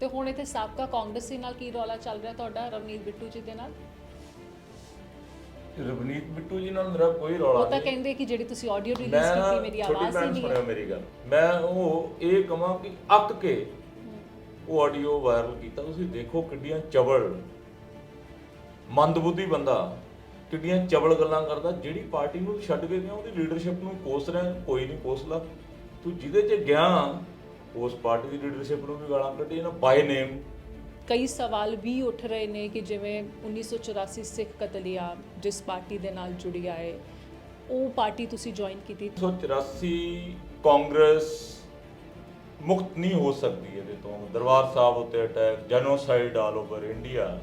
ਤੇ ਹੁਣ ਇੱਥੇ ਸਾਬਕਾ ਕਾਂਗਰਸੀ ਨਾਲ ਕੀ ਰੌਲਾ ਚੱਲ ਰਿਹਾ ਤੁਹਾਡਾ ਰਵਨੀਤ ਬਿੱਟੂ ਜੀ ਦੇ ਨਾਲ? ਰਵਨੀਤ ਬਿੱਟੂ ਜੀ ਨਾਲ ਮੇਰਾ ਕੋਈ ਰੌਲਾ ਉਹ ਤਾਂ ਕਹਿੰਦੇ ਕਿ ਜਿਹੜੀ ਤੁਸੀਂ ਆਡੀਓ ਰਿਲੀਜ਼ ਕੀਤੀ ਮੇਰੀ ਆਵਾਜ਼ ਹੀ ਨਹੀਂ ਸੁਣਿਆ ਮੇਰੀ ਗੱਲ। ਮੈਂ ਉਹ ਇਹ ਕਹਾਂ ਕਿ ਅੱਕ ਕੇ ਉਹ ਆਡੀਓ ਵਾਇਰਲ ਕੀਤਾ। ਤੁਸੀਂ ਦੇਖੋ ਕਿੱਡੀਆਂ ਚਵਲ ਮੰਦਬੁੱਧੀ ਬੰਦਾ ਕਿੱਡੀਆਂ ਚਵਲ ਗੱਲਾਂ ਕਰਦਾ। ਜਿਹੜੀ ਪਾਰਟੀ ਨੂੰ ਛੱਡ ਕੇ ਗਿਆ ਉਹਦੀ ਲੀਡਰਸ਼ਿਪ ਨੂੰ ਕੋਸ ਰਿਹਾ ਕੋਈ ਨਹੀਂ ਕੋਸ ਲਾ ਤੂੰ ਜਿਹਦੇ 'ਚ ਗਿਆ ਉਸ ਪਾਰਟੀ ਦੀ ਲੀਡਰਸ਼ਿਪ ਨੂੰ ਵੀ ਗਾਲਾਂ ਕੱਢੀ ਨਾ ਬਾਈ ਨੇਮ ਕਈ ਸਵਾਲ ਵੀ ਉੱਠ ਰਹੇ ਨੇ ਕਿ ਜਿਵੇਂ 1984 ਸਿੱਖ ਕਤਲੇਆਮ ਜਿਸ ਪਾਰਟੀ ਦੇ ਨਾਲ ਜੁੜਿਆ ਹੈ ਉਹ ਪਾਰਟੀ ਤੁਸੀਂ ਜੁਆਇਨ ਕੀਤੀ? 1984 ਕਾਂਗਰਸ ਮੁਕਤ ਨਹੀਂ ਹੋ ਸਕਦੀ ਇਹਦੇ ਤੋਂ। ਦਰਬਾਰ ਸਾਹਿਬ ਉੱਤੇ attack genocide all over India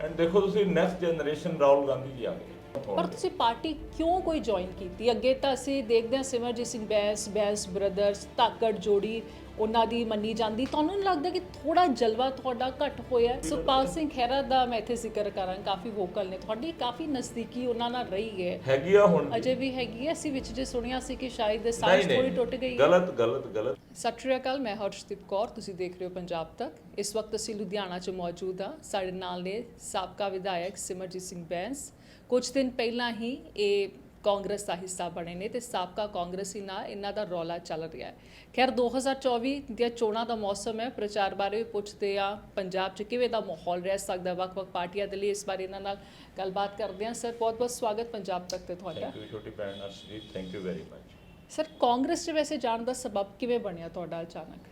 and ਦੇਖੋ ਤੁਸੀਂ ਨੈਕਸਟ ਜਨਰੇਸ਼ਨ ਰਾਹੁਲ ਗਾਂਧੀ ਜੀ ਆ ਗਏ। ਪਰ ਤੁਸੀਂ ਪਾਰਟੀ ਕਿਉਂ ਕੋਈ ਜੁਆਇਨ ਕੀਤੀ? ਅੱਗੇ ਤਾਂ ਅਸੀਂ ਦੇਖਦੇ ਹਾਂ ਸਿਮਰਜੀਤ ਸਿੰਘ ਬੈਂਸ ਬੈਂਸ ਬ੍ਰਦਰਸ ਤਾਕੜ ਜੋੜੀ ਉਹਨਾਂ ਦੀ ਮੰਨੀ ਜਾਂਦੀ। ਤੁਹਾਨੂੰ ਨਹੀਂ ਲੱਗਦਾ ਕਿ ਥੋੜਾ ਜਲਵਾ ਤੁਹਾਡਾ ਘੱਟ ਹੋਇਆ? ਹੈ? ਸੁਖਪਾਲ ਸਿੰਘ ਖਹਿਰਾ ਦਾ ਮੈਂ ਇੱਥੇ ਜ਼ਿਕਰ ਕਰਾਂ ਕਾਫੀ ਵੋਕਲ ਨੇ। ਤੁਹਾਡੀ ਕਾਫੀ ਨਜ਼ਦੀਕੀ ਉਹਨਾਂ ਨਾਲ ਰਹੀ ਹੈ। ਹੈਗੀ ਆ ਹੁਣ ਅਜੇ ਵੀ ਹੈਗੀ ਹੈ। ਅਸੀਂ ਵਿੱਚ ਜੇ ਸੁਣਿਆ ਸੀ ਕਿ ਸ਼ਾਇਦ ਸਾਂਝ ਥੋੜੀ ਟੁੱਟ ਗਈ ਹੈ। ਗਲਤ ਗਲਤ ਗਲਤ। ਸਤਿ ਸ਼੍ਰੀ ਅਕਾਲ ਮੈਂ ਹਰਸ਼ਦੀਪ ਕੌਰ। ਤੁਸੀਂ ਦੇਖ ਰਹੇ ਹੋ ਪੰਜਾਬ ਤੱਕ। ਇਸ ਵਕਤ ਅਸੀਂ ਲੁਧਿਆਣਾ 'ਚ ਮੌਜੂਦ ਹਾਂ। ਸਾਡੇ ਨਾਲ ਨੇ ਸਾਬਕਾ ਵਿਧਾਇਕ ਸਿਮਰਜੀਤ ਸਿੰਘ ਬੈਂਸ। ਕੁਝ ਦਿਨ ਪਹਿਲਾਂ ਹੀ ਇਹ ਕਾਂਗਰਸ ਦਾ ਹਿੱਸਾ ਬਣੇ ਨੇ ਤੇ ਸਾਬਕਾ ਕਾਂਗਰਸੀ ਨਾਲ ਇਹਨਾਂ ਦਾ ਰੌਲਾ ਚੱਲ ਰਿਹਾ ਹੈ। ਖੈਰ 2024 ਦੀਆਂ ਚੋਣਾਂ ਦਾ ਮੌਸਮ ਹੈ। ਪ੍ਰਚਾਰ ਬਾਰੇ ਵੀ ਪੁੱਛਦੇ ਆ। ਪੰਜਾਬ 'ਚ ਕਿਵੇਂ ਦਾ ਮਾਹੌਲ ਰਹਿ ਸਕਦਾ? ਵੱਖ-ਵੱਖ ਪਾਰਟੀਆਂ ਦੇ ਲਈ ਇਸ ਬਾਰੇ ਇਹਨਾਂ ਨਾਲ ਗੱਲਬਾਤ ਕਰਦੇ ਹਾਂ। ਸਰ ਬਹੁਤ-ਬਹੁਤ ਸਵਾਗਤ ਪੰਜਾਬ ਤੱਕ ਤੇ ਤੁਹਾਡਾ। ਥੈਂਕ ਯੂ ਛੋਟੀ ਭੈਣ Arshdeep. Thank you very much sir Congress 'ਚ ਵੈਸੇ ਜਾਣ ਦਾ ਸਬਬ ਕਿਵੇਂ ਬਣਿਆ ਤੁਹਾਡਾ ਅਚਾਨਕ?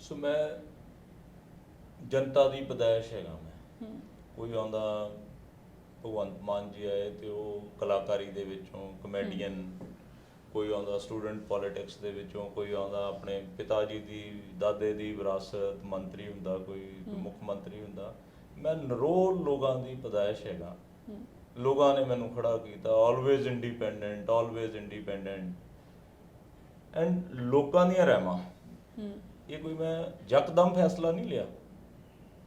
ਸੋ ਮੈਂ ਜਨਤਾ ਦੀ ਪਦਾਇਸ਼ ਹੈਗਾ ਮੈਂ। ਕੋਈ ਆਉਂਦਾ ਭਗਵੰਤ ਮਾਨ ਜੀ ਆਏ ਤੇ ਉਹ ਕਲਾਕਾਰੀ ਦੇ ਵਿੱਚੋਂ ਕਮੇਡੀਅਨ ਕੋਈ ਆਉਂਦਾ ਸਟੂਡੈਂਟ ਪੋਲਿਟਿਕਸ ਦੇ ਵਿੱਚੋਂ ਕੋਈ ਆਉਂਦਾ ਆਪਣੇ ਪਿਤਾ ਜੀ ਦੀ ਦਾਦੇ ਦੀ ਵਿਰਾਸਤ ਮੰਤਰੀ ਹੁੰਦਾ ਕੋਈ ਮੁੱਖ ਮੰਤਰੀ ਹੁੰਦਾ। ਮੈਂ ਨਰੋਲ ਲੋਕਾਂ ਦੀ ਪਦਾਇਸ਼ ਹੈਗਾ। ਲੋਕਾਂ ਨੇ ਮੈਨੂੰ ਖੜਾ ਕੀਤਾ always independent always independent and ਲੋਕਾਂ ਦੀਆਂ ਰਹਿਮਾਂ। ਇਹ ਕੋਈ ਮੈਂ ਯਕਦਮ ਫੈਸਲਾ ਨਹੀਂ ਲਿਆ।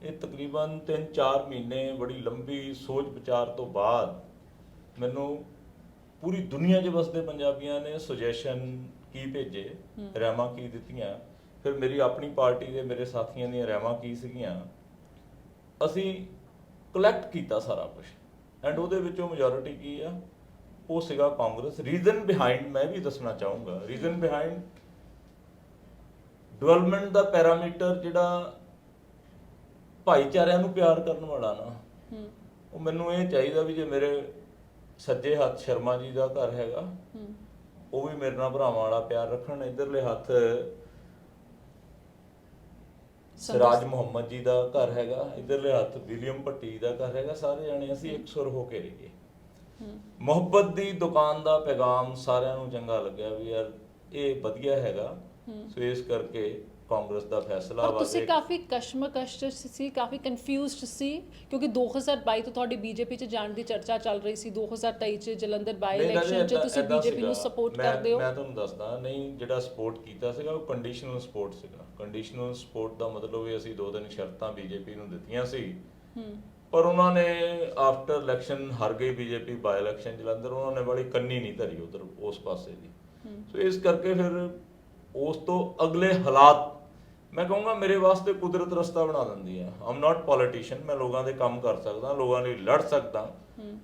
ਇਹ ਤਕਰੀਬਨ 3-4 ਮਹੀਨੇ ਬੜੀ ਲੰਬੀ ਸੋਚ ਵਿਚਾਰ ਤੋਂ ਬਾਅਦ ਮੈਨੂੰ ਪੂਰੀ ਦੁਨੀਆ 'ਚ ਵਸਦੇ ਪੰਜਾਬੀਆਂ ਨੇ ਸੁਜੈਸ਼ਨ ਕੀ ਭੇਜੇ। ਰਹਿਮਾਂ ਕੀ ਦਿੱਤੀਆਂ? ਫਿਰ ਮੇਰੀ ਆਪਣੀ ਪਾਰਟੀ ਦੇ ਮੇਰੇ ਸਾਥੀਆਂ ਦੀਆਂ ਰਹਿਮਾਂ ਕੀ ਸੀਗੀਆਂ? ਅਸੀਂ ਕਲੈਕਟ ਕੀਤਾ ਸਾਰਾ ਕੁਝ ਐਂਡ ਉਹਦੇ ਵਿੱਚੋਂ ਮੈਜੋਰਿਟੀ ਕੀ ਆ? ਉਹ ਸੀਗਾ ਕਾਂਗਰਸ। ਰੀਜ਼ਨ ਬਿਹਾਈਂਡ ਮੈਂ ਵੀ ਦੱਸਣਾ ਚਾਹੂੰਗਾ। ਰੀਜ਼ਨ ਬਿਹਾਈਂਡ ਡਿਵੈਲਪਮੈਂਟ ਦਾ ਪੈਰਾਮੀਟਰ ਜਿਹੜਾ ਭਾਈਚਾਰਿਆਂ ਨੂੰ ਪਿਆਰ ਕਰਨ ਵਾਲਾ ਨਾ। ਹੂੰ। ਉਹ ਮੈਨੂੰ ਇਹ ਚਾਹੀਦਾ ਵੀ ਜੇ ਮੇਰੇ ਸੱਜੇ ਹੱਥ ਸ਼ਰਮਾ ਜੀ ਦਾ ਘਰ ਹੈਗਾ ਹੂੰ। ਉਹ ਵੀ ਮੇਰੇ ਨਾਲ ਭਰਾਵਾਂ ਵਾਲਾ ਪਿਆਰ ਰੱਖਣ ਇਧਰਲੇ ਹੱਥ ਸਿਰਾਜ ਮੁਹੰਮਦ ਜੀ ਦਾ ਘਰ ਹੈਗਾ ਇਧਰਲੇ ਹੱਥ ਵਿਲੀਅਮ ਭੱਟੀ ਦਾ ਘਰ ਹੈਗਾ ਸਾਰੇ ਜਾਣੇ ਅਸੀਂ ਇਕਸੁਰ ਹੋ ਕੇ ਰਹੀਏ। ਮੁਹੱਬਤ ਦੀ ਦੁਕਾਨ ਦਾ ਪੈਗਾਮ ਸਾਰਿਆਂ ਨੂੰ ਚੰਗਾ ਲੱਗਿਆ ਵੀ ਯਾਰ ਇਹ ਵਧੀਆ ਹੈਗਾ। ਸੋ ਇਸ ਕਰਕੇ ਕਾਂਗਰਸ ਦਾ ਫੈਸਲਾ ਪਰ ਵਾ ਤੁਸੀਂ ਕਾਫੀ ਕਸ਼ਮਕਸ਼ 'ਚ ਸੀ ਕਾਫੀ ਕਨਫਿਊਜ਼ਡ ਸੀ ਕਿਉਂਕਿ 2022 ਤੋਂ ਤੁਹਾਡੀ ਬੀਜੇਪੀ 'ਚ ਜਾਣ ਦੀ ਚਰਚਾ ਚੱਲ ਰਹੀ ਸੀ 2023 'ਚ ਜਲੰਧਰ ਬਾਈ ਨਹੀਂ, ਇਲੈਕਸ਼ਨ 'ਚ ਏਦਾਂ- ਤੁਸੀਂ ਏਦਾਂ ਬੀਜੇਪੀ ਨੂੰ ਸੀਗਾ। ਸਪੋਰਟ ਮੈਂ- ਕਰਦੇ ਹੋ? ਮੈਂ ਤੁਹਾਨੂੰ ਦੱਸਦਾ ਨਹੀਂ ਜਿਹੜਾ ਸਪੋਰਟ ਕੀਤਾ ਸੀਗਾ ਉਹ ਕੰਡੀਸ਼ਨਲ ਸਪੋਰਟ ਸੀਗਾ। ਕੰਡੀਸ਼ਨਲ ਸਪੋਰਟ ਦਾ ਮਤਲਬ ਇਹ ਅਸੀਂ ਦੋ ਤਿੰਨ ਸ਼ਰਤਾਂ ਬੀਜੇਪੀ ਨੂੰ ਦਿੱਤੀਆਂ ਸੀ। ਪਰ ਉਹਨਾਂ ਨੇ ਆਫਟਰ ਇਲੈਕਸ਼ਨ ਹਾਰ ਗਈ ਬੀਜੇਪੀ ਬਾਈ ਇਲੈਕਸ਼ਨ ਜਲੰਧਰ ਉਹਨਾਂ ਨੇ ਬੜੀ ਕੰਨੀ ਨਹੀਂ ਧਰੀ ਉਧਰ ਉਸ ਪਾਸੇ ਦੀ। ਸੋ ਇਸ ਕਰਕੇ ਫਿਰ ਉਸ ਤੋਂ ਅਗਲੇ ਹਾਲਾਤ ਮੈਂ ਕਹੂੰਗਾ ਮੇਰੇ ਵਾਸਤੇ ਕੁਦਰਤ ਰਸਤਾ ਬਣਾ ਦਿੰਦੀ ਹੈ ਆਮ ਨਾਟ ਪੋਲੀਟੀਸ਼ੀਅਨ ਮੈਂ ਲੋਕਾਂ ਦੇ ਕੰਮ ਕਰ ਸਕਦਾ ਲੋਕਾਂ ਲਈ ਲੜ ਸਕਦਾ।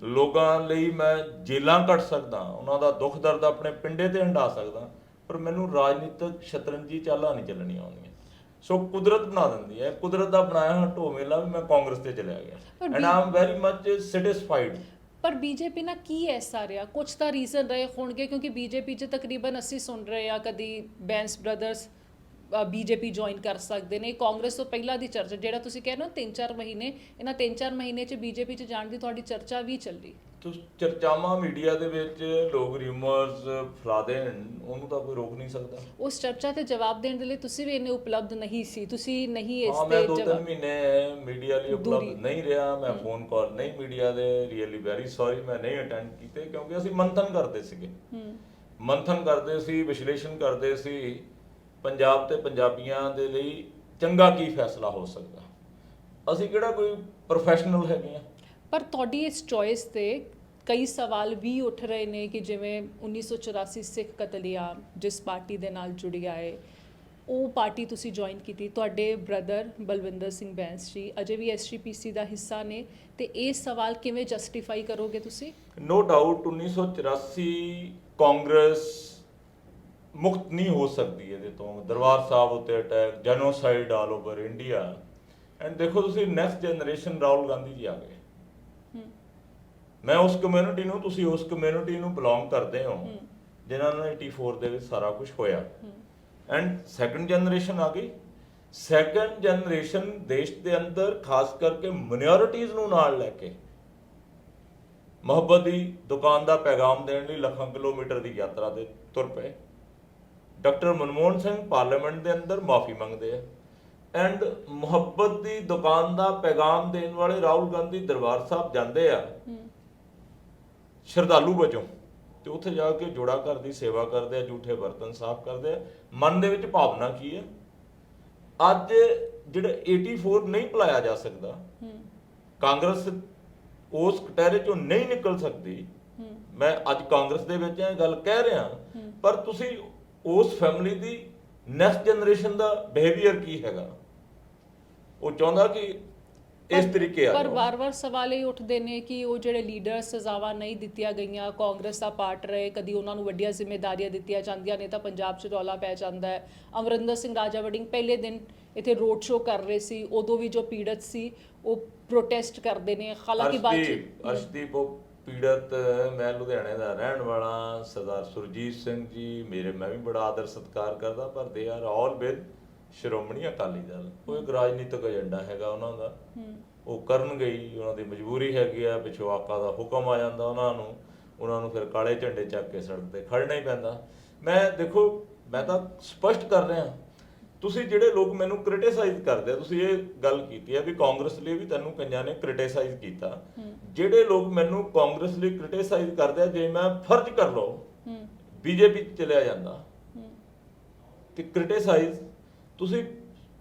ਲੋਕਾਂ ਲਈ ਮੈਂ ਜੇਲਾਂ ਕੱਟ ਸਕਦਾ ਉਹਨਾਂ ਦਾ ਦੁੱਖ ਦਰਦ ਆਪਣੇ ਪਿੰਡੇ ਤੇ ਹੰਡਾ ਸਕਦਾ ਪਰ ਮੈਨੂੰ ਰਾਜਨੀਤਿਕ ਸ਼ਤਰੰਜੀ ਚਾਲਾਂ ਨਹੀਂ ਚੱਲਣੀਆਂ ਆਉਂਦੀਆਂ। ਸੋ ਕੁਦਰਤ ਬਣਾ ਦਿੰਦੀ ਹੈ ਕੁਦਰਤ ਦਾ ਬਣਾਇਆ ਹੋਇਆ ਢੋਵੇਲਾ ਵੀ ਮੈਂ ਕਾਂਗਰਸ ਤੇ ਚਲਿਆ ਗਿਆ। And am very much satisfied ਪਰ ਬੀਜੇਪੀ ਨਾਲ ਕੀ ਐਸਾ ਰਿਹਾ ਕੁਝ ਤਾਂ ਰੀਜ਼ਨ ਰਹੇ ਹੋਣਗੇ ਕਿਉਂਕਿ ਬੀਜੇਪੀ 'ਚ ਤਕਰੀਬਨ ਅਸੀਂ ਸੁਣ ਰਹੇ ਆ ਕਦੀ ਬੈਂਸ ਬ੍ਰਦਰਸ ਬੀਜੇਪੀ ਜੁਆਇਨ ਕਰ ਸਕਦੇ ਨੇ। ਕਾਂਗਰਸ ਤੋਂ ਪਹਿਲਾਂ ਦੀ ਚਰਚਾ ਜਿਹੜਾ ਤੁਸੀਂ ਕਹਿ ਰਹੇ ਹੋ 3-4 ਮਹੀਨੇ ਇਹਨਾਂ 3-4 ਮਹੀਨੇ 'ਚ ਬੀਜੇਪੀ 'ਚ ਜਾਣ ਦੀ ਤੁਹਾਡੀ ਚਰਚਾ ਵੀ ਚੱਲੀ। ਤੁਸ ਚਰਚਾਵਾਂ ਮੀਡੀਆ ਦੇ ਵਿੱਚ ਲੋਕ ਰਿਊਮਰਸ ਫਲਾ ਦੇਣ ਉਹਨੂੰ ਤਾਂ ਕੋਈ ਰੋਕ ਨਹੀਂ ਸਕਦਾ। ਉਸ ਚਰਚਾ ਤੇ ਜਵਾਬ ਦੇਣ ਦੇ ਲਈ ਤੁਸੀਂ ਵੀ ਇੰਨੇ ਉਪਲਬਧ ਨਹੀਂ ਸੀ। ਤੁਸੀਂ ਨਹੀਂ ਇਸ ਮੈਂ ਤੇ ਦੋ ਤਿੰਨ ਜਵਾਬ ਮਹੀਨੇ ਮੀਡੀਆ ਲਈ। ਉਪਲਬਧ ਨਹੀਂ ਰਿਹਾ ਮੈਂ ਫੋਨ ਕਾਲ ਨਹੀਂ ਮੀਡੀਆ ਦੇ ਰੀਅਲੀ ਵੈਰੀ ਸੌਰੀ ਮੈਂ ਨਹੀਂ ਅਟੈਂਡ ਕੀਤੇ ਕਿਉਂਕਿ ਅਸੀਂ ਮੰਥਨ ਕਰਦੇ ਸੀਗੇ। ਹੂੰ। ਮੰਥਨ ਕਰਦੇ ਸੀ ਵਿਸ਼ਲੇਸ਼ਣ ਕਰਦੇ ਸੀ। ਪੰਜਾਬ ਤੇ ਪੰਜਾਬੀਆਂ ਦੇ ਲਈ ਚੰਗਾ ਕੀ ਫੈਸਲਾ ਹੋ ਸਕਦਾ? ਅਸੀਂ ਕਿਹੜਾ ਕੋਈ ਪ੍ਰੋਫੈਸ਼ਨਲ ਹੈਗੇ ਆ? ਪਰ ਤੁਹਾਡੀ ਇਸ ਚੋਇਸ ਤੇ ਕਈ ਸਵਾਲ ਵੀ ਉੱਠ ਰਹੇ ਨੇ ਕਿ ਜਿਵੇਂ 1984 ਸਿੱਖ ਕਤਲੇਆਮ ਜਿਸ ਪਾਰਟੀ ਦੇ ਨਾਲ ਜੁੜਿਆ ਹੈ ਉਹ ਪਾਰਟੀ ਤੁਸੀਂ ਜੁਆਇਨ ਕੀਤੀ। ਤੁਹਾਡੇ ਬ੍ਰਦਰ ਬਲਵਿੰਦਰ ਸਿੰਘ ਬੈਂਸ ਜੀ ਅਜੇ ਵੀ ਐਸਜੀਪੀਸੀ ਦਾ ਹਿੱਸਾ ਨੇ ਤੇ ਇਹ ਸਵਾਲ ਕਿਵੇਂ ਜਸਟੀਫਾਈ ਕਰੋਗੇ ਤੁਸੀਂ? ਨੋ ਡਾਊਟ 1984 ਕਾਂਗਰਸ ਮੁਕਤ ਨਹੀਂ ਹੋ ਸਕਦੀ ਇਹਦੇ ਤੋਂ। ਦਰਬਾਰ ਸਾਹਿਬ ਉੱਤੇ attack genocide all over India and ਦੇਖੋ ਤੁਸੀਂ ਨੈਕਸਟ ਜਨਰੇਸ਼ਨ ਰਾਹੁਲ ਗਾਂਧੀ ਜੀ ਆ ਗਏ। ਮੈਂ ਉਸ ਕਮਿਊਨਿਟੀ ਨੂੰ ਤੁਸੀਂ ਉਸ ਕਮਿਊਨਿਟੀ ਨੂੰ ਬਿਲੋਂਗ ਕਰਦੇ ਹੋ ਜਿਨ੍ਹਾਂ ਨਾਲ 84 ਦੇ ਵਿੱਚ ਸਾਰਾ ਕੁਝ ਹੋਇਆ। ਐਂਡ ਸੈਕੰਡ ਜਨਰੇਸ਼ਨ ਆ ਗਈ। ਸੈਕੰਡ ਜਨਰੇਸ਼ਨ ਦੇਸ਼ ਦੇ ਅੰਦਰ ਖਾਸ ਕਰਕੇ ਮਿਨੋਰਿਟੀਜ਼ ਨੂੰ ਨਾਲ ਲੈ ਕੇ ਮੁਹੱਬਤ ਦੀ ਦੁਕਾਨ ਦਾ ਪੈਗਾਮ ਦੇਣ ਲਈ ਲੱਖਾਂ ਕਿਲੋਮੀਟਰ ਦੀ ਯਾਤਰਾ ਦੇ ਤੁਰ ਪਏ। ਡਾਕਟਰ ਮਨਮੋਹਨ ਸਿੰਘ ਪਾਰਲੀਮੈਂਟ ਦੇ ਅੰਦਰ ਮਾਫੀ ਮੰਗਦੇ ਆ। ਐਂਡ ਮੁਹੱਬਤ ਦੀ ਦੁਕਾਨ ਦਾ ਪੈਗਾਮ ਦੇਣ ਵਾਲੇ ਰਾਹੁਲ ਗਾਂਧੀ ਦਰਬਾਰ ਸਾਹਿਬ ਜਾਂਦੇ ਆ। ਸ਼ਰਧਾਲੂ ਵਜੋਂ ਤੇ ਉੱਥੇ ਜਾ ਕੇ ਜੋੜਾ ਘਰ ਦੀ ਸੇਵਾ ਕਰਦੇ ਆ ਝੂਠੇ ਬਰਤਨ ਸਾਫ਼ ਕਰਦੇ ਆ। ਮਨ ਦੇ ਵਿੱਚ ਭਾਵਨਾ ਕੀ ਹੈ ਅੱਜ ਜਿਹੜਾ 84 ਨਹੀਂ ਭੁਲਾਇਆ ਜਾ ਸਕਦਾ ਕਾਂਗਰਸ ਉਸ ਕਟਹਿਰੇ ਚੋਂ ਨਹੀਂ ਨਿਕਲ ਸਕਦੀ। ਮੈਂ ਅੱਜ ਕਾਂਗਰਸ ਦੇ ਵਿੱਚ ਇਹ ਗੱਲ ਕਹਿ ਰਿਹਾ। ਪਰ ਤੁਸੀਂ ਉਸ ਫੈਮਿਲੀ ਦੀ ਨੈਕਸਟ ਜਨਰੇਸ਼ਨ ਦਾ ਬਿਹੇਵੀਅਰ ਕੀ ਹੈਗਾ? ਉਹ ਚਾਹੁੰਦਾ ਕਿ ਇਸ ਤਰੀਕੇ ਆ ਪਰ। ਵਾਰ-ਵਾਰ ਸਵਾਲ ਇਹ ਉੱਠਦੇ ਨੇ ਕਿ ਉਹ ਜਿਹੜੇ ਲੀਡਰ ਸਜ਼ਾਵਾਂ ਨਹੀਂ ਦਿੱਤੀਆਂ ਗਈਆਂ ਕਾਂਗਰਸ ਦਾ ਪਾਰਟ ਰਹੇ ਕਦੀ ਉਹਨਾਂ ਨੂੰ ਵੱਡੀਆਂ ਜ਼ਿੰਮੇਵਾਰੀਆਂ ਦਿੱਤੀਆਂ ਜਾਂਦੀਆਂ ਨੇ ਤਾਂ ਪੰਜਾਬ 'ਚ ਰੌਲਾ ਪੈ ਜਾਂਦਾ ਹੈ। ਅਮਰਿੰਦਰ ਸਿੰਘ ਰਾਜਾ ਵੜਿੰਗ ਪਹਿਲੇ ਦਿਨ ਇੱਥੇ ਰੋਡ ਸ਼ੋਅ ਕਰ ਰਹੇ ਸੀ ਉਦੋਂ ਵੀ ਜੋ ਪੀੜਤ ਸੀ ਉਹ ਪ੍ਰੋਟੈਸਟ ਕਰਦੇ ਨੇ। ਹਾਲਾਂਕਿ ਬਾਅਦ ਅਰਸ਼ਦੀਪ ਉਹ ਪੀੜਤ ਮੈਂ ਲੁਧਿਆਣੇ ਦਾ ਰਹਿਣ ਵਾਲਾ ਸਰਦਾਰ ਸੁਰਜੀਤ ਸਿੰਘ ਜੀ ਮੇਰੇ ਮੈਂ ਵੀ ਬੜਾ ਆਦਰ ਸਤਿਕਾਰ ਕਰਦਾ ਪਰ they are all with Shiromani Akali Dal. ਉਹ ਇੱਕ ਰਾਜਨੀਤਿਕ ਏਜੰਡਾ ਹੈਗਾ ਉਹਨਾਂ ਦਾ। ਉਹ ਕਰਨਗੇ ਹੀ ਉਹਨਾਂ ਦੀ ਮਜਬੂਰੀ ਹੈਗੀ ਆ ਪਿਛੋਂ ਆਕਾ ਦਾ ਹੁਕਮ ਆ ਜਾਂਦਾ ਉਹਨਾਂ ਨੂੰ। ਉਹਨਾਂ ਨੂੰ ਫਿਰ ਕਾਲੇ ਝੰਡੇ ਚੱਕ ਕੇ ਸੜਕ ਤੇ ਖੜਨਾ ਹੀ ਪੈਂਦਾ। ਮੈਂ ਦੇਖੋ ਮੈਂ ਤਾਂ ਸਪਸ਼ਟ ਕਰ ਰਿਹਾ ਤੁਸੀਂ ਜਿਹੜੇ ਲੋਕ ਮੈਨੂੰ ਕ੍ਰਿਟਿਸਾਈਜ਼ ਕਰਦੇ ਆ ਤੁਸੀਂ ਇਹ ਗੱਲ ਕੀਤੀ ਹੈ ਵੀ ਕਾਂਗਰਸ ਲਈ ਵੀ ਤੈਨੂੰ ਕਈਆਂ ਨੇ ਕ੍ਰਿਟਿਸਾਈਜ਼ ਕੀਤਾ। ਜਿਹੜੇ ਲੋਕ ਮੈਨੂੰ ਕਾਂਗਰਸ ਲਈ ਕ੍ਰਿਟਿਸਾਈਜ਼ ਕਰਦੇ ਆ ਜੇ ਮੈਂ ਫਰਜ਼ ਕਰ ਲਓ ਬੀਜੇਪੀ ਚ ਚਲਿਆ ਜਾਂਦਾ ਤੇ ਕ੍ਰਿਟਿਸਾਈਜ਼ ਤੁਸੀਂ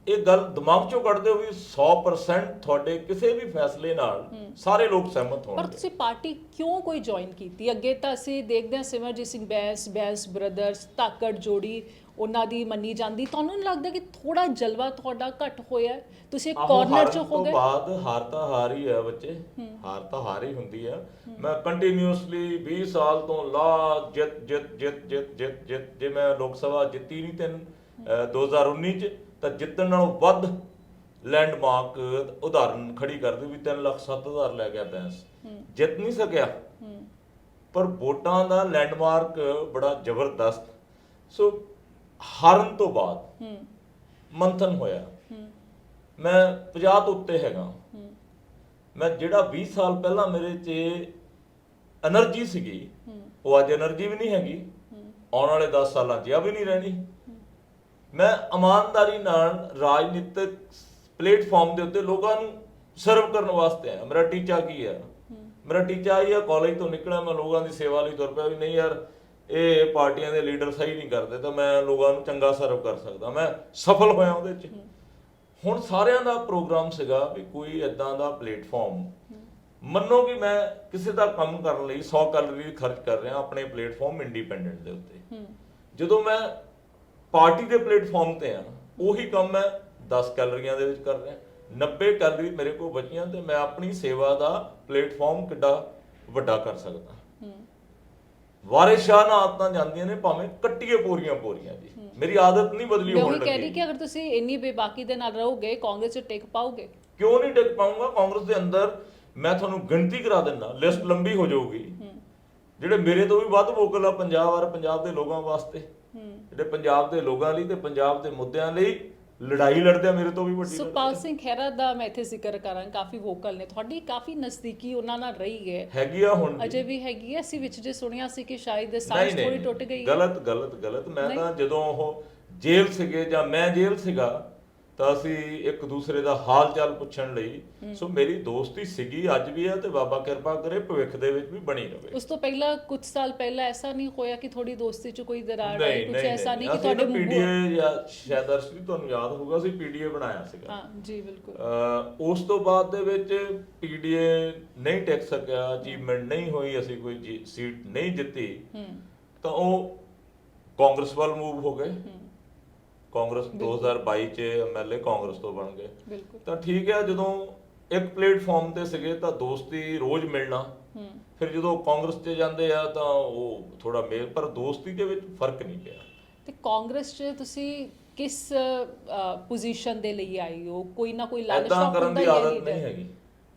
ਇਹ ਗੱਲ ਦਿਮਾਗ ਚੋਂ ਕੱਢਦੇ ਹੋ ਵੀ 100% ਤੁਹਾਡੇ ਕਿਸੇ ਵੀ ਫੈਸਲੇ ਨਾਲ ਸਾਰੇ ਲੋਕ ਸਹਿਮਤ ਪਰ ਹੋਣਗੇ ਤੁਸੀਂ ਪਾਰਟੀ ਕਿਉਂ ਕੋਈ ਜੁਆਇਨ ਕੀਤੀ? ਅੱਗੇ ਤਾਂ ਅਸੀਂ ਦੇਖਦੇ ਹਾਂ ਸਿਮਰਜੀਤ ਸਿੰਘ ਬੈਂਸ ਬੈਂਸ ਬ੍ਰਦਰਸ ਤਾਕੜ ਜੋੜੀ ਉਹਨਾਂ ਦੀ ਮੰਨੀ ਜਾਂਦੀ। ਤੁਹਾਨੂੰ ਨਹੀਂ ਲੱਗਦਾ ਕਿ ਥੋੜਾ ਜਲਵਾ ਤੁਹਾਡਾ ਘੱਟ ਹੋਇਆ? ਤੁਸੀਂ ਇੱਕ ਕਾਰਨਰ 'ਚ ਹੋ ਗਏ ਬਾਅਦ ਹਾਰ ਤਾਂ ਹਾਰ ਹੀ ਹੈ ਬੱਚੇ। ਹਾਰ ਤਾਂ ਹਾਰ ਹੀ ਹੁੰਦੀ ਹੈ। ਮੈਂ ਕੰਟੀਨਿਊਸਲੀ 20 ਸਾਲ ਤੋਂ ਲਾ ਜਿੱਤ ਜਿੱਤ ਜਿੱਤ ਜਿੱਤ ਜਿੱਤ ਜੇ ਮੈਂ ਲੋਕ ਸਭਾ ਜਿੱਤੀ ਨਹੀਂ ਤਿੰਨ ਅਹ, 2019 ਚ ਤਾਂ ਜਿੱਤਣ ਨਾਲੋਂ ਵੱਧ ਲੈਂਡਮਾਰਕ ਉਦਾਹਰਨ ਖੜੀ ਕਰਦੇ ਵੀ 3 ਲੱਖ 7000 ਲੈ ਗਿਆ ਬੈਂਸ। ਜਿੱਤ ਨਹੀਂ ਸਕਿਆ। ਪਰ ਵੋਟਾਂ ਦਾ ਲੈਂਡਮਾਰਕ ਬੜਾ ਜ਼ਬਰਦਸਤ। ਸੋ ਹਾਰਨ ਤੋਂ ਬਾਅਦ ਮੰਥਨ ਹੋਇਆ। ਮੈਂ 50 ਤੋਂ ਉੱਤੇ ਹੈਗਾ। ਮੈਂ ਜਿਹੜਾ 20 ਸਾਲ ਪਹਿਲਾਂ ਮੇਰੇ 'ਚ એનર્ਜੀ ਸੀਗੀ ਉਹ ਅੱਜ એનર્ਜੀ ਵੀ ਨਹੀਂ ਹੈਗੀ। ਆਉਣ ਵਾਲੇ 10 ਸਾਲਾਂ 'ਚ ਆ ਵੀ ਨਹੀਂ ਰਹਿਣੀ। ਮੈਂ ਇਮਾਨਦਾਰੀ ਨਾਲ ਰਾਜਨੀਤਿਕ ਪਲੇਟਫਾਰਮ ਦੇ ਉੱਤੇ ਲੋਕਾਂ ਨੂੰ ਸਰਵ ਕਰਨ ਵਾਸਤੇ ਆਇਆ। ਮੇਰਾ ਟੀਚਾ ਕੀ ਹੈ? ਮੇਰਾ ਟੀਚਾ ਇਹ ਆ ਕਾਲਜ ਤੋਂ ਨਿਕਲਿਆ ਮੈਂ ਲੋਕਾਂ ਦੀ ਸੇਵਾ ਲਈ ਤੁਰ ਪਿਆ ਵੀ ਨਹੀਂ ਯਾਰ ਇਹ ਪਾਰਟੀਆਂ ਦੇ ਲੀਡਰ ਸਹੀ ਨਹੀਂ ਕਰਦੇ ਤਾਂ ਮੈਂ ਲੋਕਾਂ ਨੂੰ ਚੰਗਾ ਸਰਵ ਕਰ ਸਕਦਾ। ਮੈਂ ਸਫਲ ਹੋਇਆ ਉਹਦੇ 'ਚ। ਹੁਣ ਸਾਰਿਆਂ ਦਾ ਪ੍ਰੋਗਰਾਮ ਸੀਗਾ ਵੀ ਕੋਈ ਇਦਾਂ ਦਾ ਪਲੇਟਫਾਰਮ। ਮੰਨੋ ਕਿ ਮੈਂ ਕਿਸੇ ਦਾ ਕੰਮ ਕਰਨ ਲਈ 100 ਕੈਲੋਰੀ ਖਰਚ ਕਰ ਰਿਹਾ ਆਪਣੇ ਪਲੇਟਫਾਰਮ ਇੰਡੀਪੈਂਡੈਂਟ ਦੇ ਉੱਤੇ। ਹੂੰ। ਜਦੋਂ ਮੈਂ ਪਾਰਟੀ ਦੇ ਪਲੇਟਫਾਰਮ ਤੇ ਆ। ਉਹੀ ਕੰਮ ਮੈਂ 10 ਕੈਲੋਰੀਆਂ ਦੇ ਵਿੱਚ ਕਰ ਰਿਹਾ। 90 ਕੈਲੋਰੀ ਮੇਰੇ ਕੋਲ ਬਚੀਆਂ ਤੇ ਮੈਂ ਆਪਣੀ ਸੇਵਾ ਦਾ ਪਲੇਟਫਾਰਮ ਕਿੱਡਾ ਵੱਡਾ ਕਰ ਸਕਦਾ। ਹੂੰ। ਵਾਰਿਸ ਸ਼ਾਹ ਨਾਲ ਆਦਤਾਂ ਜਾਂਦੀਆਂ ਨੇ ਭਾਵੇਂ ਕੱਟੀਏ ਪੂਰੀਆਂ ਪੂਰੀਆਂ ਜੀ। ਮੇਰੀ ਆਦਤ ਨਹੀਂ ਬਦਲੀ ਹੋਣ ਉਹੀ ਕਹਿ ਰਹੀ ਲੱਗੀ ਕਿ ਅਗਰ ਤੁਸੀਂ ਇੰਨੀ ਬੇਬਾਕੀ ਦੇ ਨਾਲ ਰਹੋਗੇ ਕਾਂਗਰਸ 'ਚ ਟਿਕ ਪਾਓਗੇ? ਕਿਉਂ ਨਹੀਂ ਟਿਕ ਪਾਉਂਗਾ? ਕਾਂਗਰਸ ਦੇ ਅੰਦਰ ਮੈਂ ਤੁਹਾਨੂੰ ਗਿਣਤੀ ਕਰਾ ਦਿੰਦਾ ਲਿਸਟ ਲੰਬੀ ਹੋ ਜਾਊਗੀ। ਜਿਹੜੇ ਮੇਰੇ ਤੋਂ ਵੀ ਵੱਧ ਵੋਕਲ ਆ ਪੰਜਾਬ ਔਰ ਪੰਜਾਬ ਦੇ ਲੋਕਾਂ ਵਾਸਤੇ। ਜਿਹੜੇ ਪੰਜਾਬ ਦੇ ਲੋਕਾਂ ਲਈ ਤੇ ਪੰਜਾਬ ਦੇ ਮੁੱਦਿਆਂ ਲਈ ਲੜਾਈ ਲੜਦੇ ਆ ਮੇਰੇ ਤੋਂ ਵੀ ਵੱਡੀ ਸੁਪਾਲ। ਸਿੰਘ ਖਹਿਰਾ ਦਾ ਮੈਂ ਇੱਥੇ ਜ਼ਿਕਰ ਕਰਾਂ ਕਾਫੀ ਵੋਕਲ ਨੇ ਤੁਹਾਡੀ ਕਾਫੀ ਨਜ਼ਦੀਕੀ ਉਹਨਾਂ ਨਾਲ ਰਹੀ ਹੈ ਹੈਗੀ ਆ ਹੁਣ। ਅਜੇ ਵੀ ਹੈਗੀ ਹੈ ਅਸੀਂ ਵਿੱਚ ਜੇ ਸੁਣਿਆ ਸੀ ਕਿ ਸ਼ਾਇਦ ਸਾਂਝ ਥੋੜੀ ਟੁੱਟ ਗਈ ਹੈ ਗਲਤ ਗਲਤ ਗਲਤ ਮੈਂ। ਤਾਂ ਜਦੋਂ ਉਹ ਜੇਲ੍ਹ ਸੀਗੇ ਜਾਂ ਮੈਂ ਜੇਲ੍ਹ ਸੀਗਾ ਤਾਂ ਅਸੀਂ ਇੱਕ ਦੂਸਰੇ ਦਾ ਹਾਲ ਚਾਲ ਪੁੱਛਣ ਲਈ। ਸੋ ਮੇਰੀ ਦੋਸਤੀ ਸੀਗੀ ਅੱਜ ਵੀ ਹੈ ਤੇ ਬਾਬਾ ਕਿਰਪਾ ਕਰੇ ਭਵਿੱਖ ਦੇ ਵਿੱਚ ਵੀ ਬਣੀ ਰਵੇ। ਉਸ ਤੋਂ ਪਹਿਲਾਂ ਕੁਝ ਸਾਲ ਪਹਿਲਾਂ ਐਸਾ ਨਹੀਂ ਹੋਇਆ ਕਿ ਥੋੜੀ ਦੋਸਤੀ 'ਚ ਕੋਈ ਦਰਾਰ ਆਈ ਕੁਝ ਐਸਾ ਨਹੀਂ ਕਿ ਤੁਹਾਡੇ ਮੂੰਹ ਪੀਡੀਏ ਜਾਂ ਸ਼ਾਇਦ ਅਰਸ਼ਵੀ ਤੁਹਾਨੂੰ ਯਾਦ ਹੋਊਗਾ ਅਸੀਂ ਪੀਡੀਏ ਬਣਾਇਆ ਸੀਗਾ। ਹਾਂ ਜੀ ਬਿਲਕੁਲ। ਉਸ ਤੋਂ ਬਾਅਦ ਦੇ ਵਿੱਚ ਪੀਡੀਏ ਨਹੀਂ ਟਿਕ ਸਕਿਆ ਅਚੀਵਮੈਂਟ ਨਹੀਂ ਹੋਈ ਅਸੀਂ ਕੋਈ ਸੀਟ ਨਹੀਂ ਜਿੱਤੀ। ਹੂੰ। ਤਾਂ ਉਹ ਕਾਂਗਰਸ ਵੱਲ ਮੂਵ ਹੋ ਗਏ। ਹੂੰ। ਕਾਂਗਰਸ 2022 ਚ ਐਮਐਲਏ ਕਾਂਗਰਸ ਤੋਂ ਬਣ ਗਏ। ਬਿਲਕੁਲ। ਤਾਂ ਠੀਕ ਹੈ ਜਦੋਂ ਇੱਕ ਪਲੇਟਫਾਰਮ ਤੇ ਸੀਗੇ ਤਾਂ ਦੋਸਤੀ ਰੋਜ਼ ਮਿਲਣਾ। ਫਿਰ ਜਦੋਂ ਕਾਂਗਰਸ 'ਚ ਜਾਂਦੇ ਆ ਤਾਂ ਉਹ ਥੋੜਾ ਮੇਲ ਪਰ ਦੋਸਤੀ ਦੇ ਵਿੱਚ ਫ਼ਰਕ ਨਹੀਂ ਪਿਆ। ਤੇ ਕਾਂਗਰਸ 'ਚ ਤੁਸੀਂ ਕਿਸ ਪੋਜੀਸ਼ਨ ਦੇ ਲਈ ਆਈ ਹੋ? ਕੋਈ ਨਾ ਕੋਈ ਲਾਲਚ ਤਾਂ ਕਰਨ ਦੀ ਆਦਤ। ਨਹੀਂ ਹੈਗੀ।